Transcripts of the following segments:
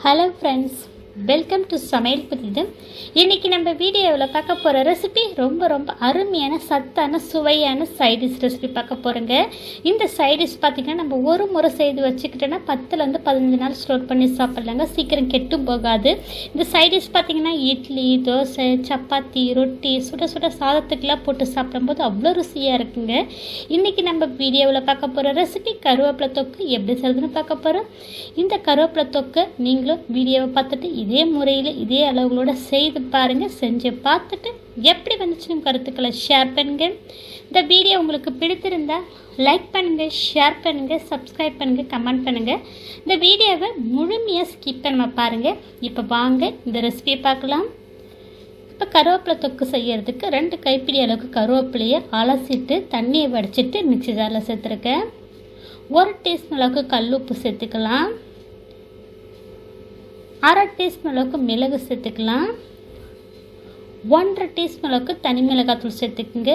Hello friends welcome to சமையல் புதிது இன்றைக்கி நம்ம வீடியோவில் பார்க்க போகிற ரெசிபி ரொம்ப ரொம்ப அருமையான சத்தான சுவையான சைடிஷ் ரெசிபி பார்க்க போகிறோங்க இந்த சைடிஷ் பார்த்திங்கன்னா நம்ம ஒரு முறை செய்து வச்சுக்கிட்டோன்னா பத்துலேருந்து பதினஞ்சு நாள் ஸ்டோர் பண்ணி சாப்பிட்லாங்க. சீக்கிரம் கெட்டும் போகாது. இந்த சைடிஷ் பார்த்திங்கன்னா இட்லி தோசை சப்பாத்தி ரொட்டி சுட சுட சாதத்துக்கெலாம் போட்டு சாப்பிடும்போது அவ்வளோ ருசியாக இருக்குங்க. இன்றைக்கி நம்ம வீடியோவில் பார்க்க போகிற ரெசிபி கருவேப்பிலை தொக்கு எப்படி செய்யுதுன்னு பார்க்க போகிறோம் இந்த கருவேப்பிலை தொக்கு நீங்களும் வீடியோவை பார்த்துட்டு இதே முறையில் இதே அளவுகளோட செய்து பாருங்கள் செஞ்சு பார்த்துட்டு எப்படி வந்துச்சுன்னு கருத்துக்களை ஷேர் பண்ணுங்க. இந்த வீடியோ உங்களுக்கு பிடித்திருந்தால் லைக் பண்ணுங்கள் ஷேர் பண்ணுங்கள் சப்ஸ்கிரைப் பண்ணுங்கள் கமெண்ட் பண்ணுங்கள் இந்த வீடியோவை முழுமையாக ஸ்கிப் பண்ணாம பாருங்கள் இப்போ வாங்க இந்த ரெசிபியை பார்க்கலாம். இப்போ கருவேப்பிலை தொக்கு செய்கிறதுக்கு ரெண்டு கைப்பிடி அளவுக்கு கருவேப்பிலையை அலசிட்டு தண்ணியை வடிச்சிட்டு மிக்சி ஜாரில் சேர்த்துருக்கேன். ஒரு டீஸ்பூன் அளவுக்கு கல் உப்பு சேர்த்துக்கலாம். அரை டீஸ்பூன் அளவுக்கு மிளகு சேர்த்துக்கலாம். ஒன்றரை டீஸ்பூன் அளவுக்கு தனி மிளகாத்தூள் சேர்த்துக்குங்க.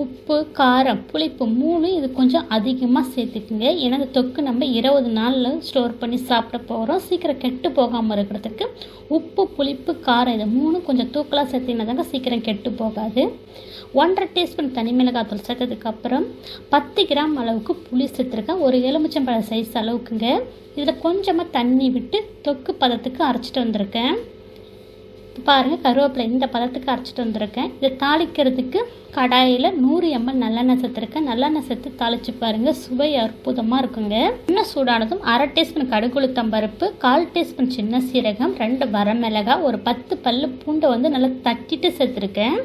உப்பு காரம் புளிப்பு மூணு இது கொஞ்சம் அதிகமாக சேர்த்துக்குங்க. ஏன்னா இந்த தொக்கு நம்ம இருபது நாளில் ஸ்டோர் பண்ணி சாப்பிட போகிறோம் சீக்கிரம் கெட்டு போகாமல் இருக்கிறதுக்கு உப்பு புளிப்பு காரம் இது மூணு கொஞ்சம் தூக்கலாக சேர்த்திங்கன்னா தாங்க சீக்கிரம் கெட்டு போகாது. ஒன்றரை டீஸ்பூன் தனி மிளகாத்தூள் சேர்த்ததுக்கப்புறம் பத்து கிராம் அளவுக்கு புளி சேர்த்துருக்கேன். ஒரு எலுமிச்சம்பழம் சைஸ் அளவுக்குங்க. இதில் கொஞ்சமாக தண்ணி விட்டு தொக்கு பதத்துக்கு அரைச்சிட்டு வந்திருக்கேன். பாருங்கள் கருவேப்பிலை இந்த பதத்துக்கு அரைச்சிட்டு வந்திருக்கேன். இதை தாளிக்கிறதுக்கு கடாயில் நூறு எம்எல் நல்லெண்ணெய் சேர்த்துருக்கேன். நல்லெண்ணெய் சேர்த்து தாளித்து பாருங்கள் சுவை அற்புதமாக இருக்குங்க. இன்னும் சூடானதும் அரை டீஸ்பூன் கடுகுளுத்தம் பருப்பு கால் டீஸ்பூன் சின்ன சீரகம் ரெண்டு வரமிளகாய் ஒரு பத்து பல்லு பூண்டை வந்து நல்லா தட்டிட்டு சேர்த்துருக்கேன்.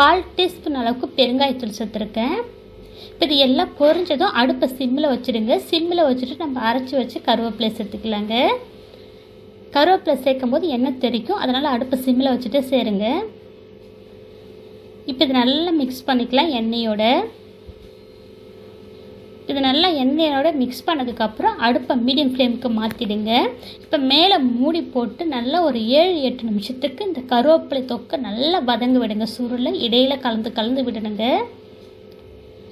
கால் டீஸ்பூன் அளவுக்கு பெருங்காயத்தூள் சேர்த்துருக்கேன். இப்போ இது எல்லாம் பொறிஞ்சதும் அடுப்பை சிம்மில் வச்சுடுங்க. சிம்மில் வச்சுட்டு நம்ம அரைச்சி வச்சு கருவேப்பிலை சேர்த்துக்கலாங்க. கருவேப்பிலை சேர்க்கும் போது எண்ணெய் தெரிக்கும் அதனால் அடுப்பை சிம்மில் வச்சுட்டு சேருங்க. இப்போ இது நல்லா மிக்ஸ் பண்ணிக்கலாம் எண்ணெயோட. இது நல்லா எண்ணெயோட மிக்ஸ் பண்ணதுக்கப்புறம் அடுப்பை மீடியம் ஃப்ளேமுக்கு மாற்றிடுங்க இப்போ மேலே மூடி போட்டு நல்லா ஒரு ஏழு எட்டு நிமிஷத்துக்கு இந்த கருவேப்பிலை தொக்கை நல்லா வதங்க விடுங்க. சுருளில் இடையில் கலந்து கலந்து விடணுங்க.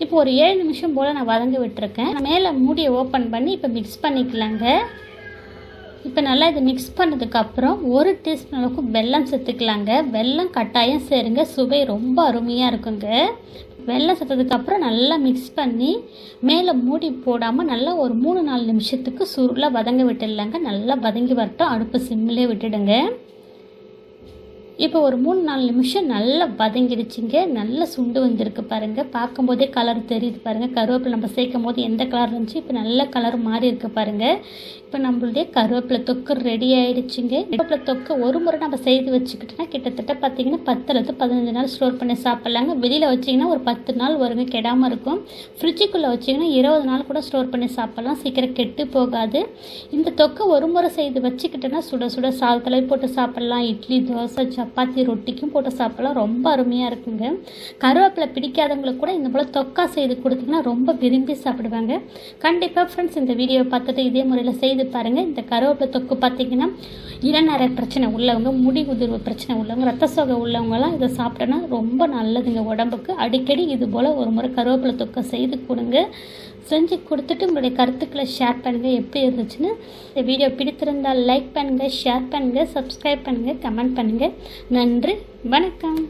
இப்போ ஒரு ஏழு நிமிஷம் போல் நான் வதங்க விட்டுருக்கேன். மேலே மூடியை ஓப்பன் பண்ணி இப்போ மிக்ஸ் பண்ணிக்கலாங்க. இப்போ நல்லா இது மிக்ஸ் பண்ணதுக்கப்புறம் ஒரு டீஸ்பூன் அளவுக்கு வெல்லம் சேர்த்துக்கலாங்க. வெல்லம் கட்டாயம் சேருங்க. சுவை ரொம்ப அருமையாக இருக்குங்க. வெல்லம் சேர்த்ததுக்கப்புறம் நல்லா மிக்ஸ் பண்ணி மேலே மூடி போடாமல் நல்லா ஒரு மூணு நாலு நிமிஷத்துக்கு சுருளாக வதங்க விட்டுடலாங்க. நல்லா வதங்கி வரட்டும். அடுப்பு சிம்மிலே விட்டுடுங்க. இப்போ ஒரு மூணு நாலு நிமிஷம் நல்லா வதங்கிடுச்சிங்க. நல்லா சுண்டு வந்திருக்கு பாருங்கள் பார்க்கும்போதே கலர் தெரியுது பாருங்கள் கருவேப்பிலை நம்ம சேர்க்கும் போது எந்த கலர் இருந்துச்சு? இப்போ நல்ல கலர் மாறி இருக்கு பாருங்கள் இப்போ நம்மளுடைய கருவேப்பிலை தொக்கு ரெடி ஆகிடுச்சிங்க கருவேப்பிலை தொக்கு ஒரு முறை நம்ம செய்து வச்சுக்கிட்டோன்னா கிட்டத்தட்ட பார்த்தீங்கன்னா பத்துலேருந்து பதினஞ்சு நாள் ஸ்டோர் பண்ணி சாப்பிட்லாங்க. வெளியில் வச்சிங்கன்னா ஒரு பத்து நாள் வருங்க. கெடாமல் இருக்கும். ஃப்ரிட்ஜுக்குள்ளே வச்சிங்கன்னா இருபது நாள் கூட ஸ்டோர் பண்ணி சாப்பிட்லாம். சீக்கிரம் கெட்டு போகாது. இந்த தொக்கை ஒரு முறை செய்து வச்சுக்கிட்டோன்னா சுட சுட சாதத்தில் போட்டு சாப்பிட்லாம். இட்லி தோசை சப்பாத்தி ரொட்டிக்கும் போட்டு சாப்பிட்லாம். ரொம்ப அருமையாக இருக்குங்க. கருவேப்பிலை பிடிக்காதவங்களுக்கு கூட இந்த போல் தொக்கா செய்து கொடுத்தீங்கன்னா ரொம்ப விரும்பி சாப்பிடுவாங்க. கண்டிப்பாக ஃப்ரெண்ட்ஸ் இந்த வீடியோவை பார்த்துட்டு இதே முறையில் செய்து பாருங்கள் இந்த கருவேப்பிலை தொக்கு பார்த்தீங்கன்னா இளநரை பிரச்சனை உள்ளவங்க முடி உதிர்வு பிரச்சனை உள்ளவங்க ரத்த சோகை உள்ளவங்கலாம் இதை சாப்பிட்டோன்னா ரொம்ப நல்லதுங்க உடம்புக்கு. அடிக்கடி இது போல் ஒரு முறை கருவேப்பிலை தொக்கை செய்து கொடுங்க. செஞ்சு கொடுத்துட்டு உங்களுடைய கருத்துக்களை ஷேர் பண்ணுங்கள் எப்படி இருந்துச்சுன்னு இந்த வீடியோ பிடித்திருந்தால் லைக் பண்ணுங்கள் ஷேர் பண்ணுங்கள் சப்ஸ்கிரைப் பண்ணுங்கள் கமெண்ட் பண்ணுங்கள் நன்றி வணக்கம்.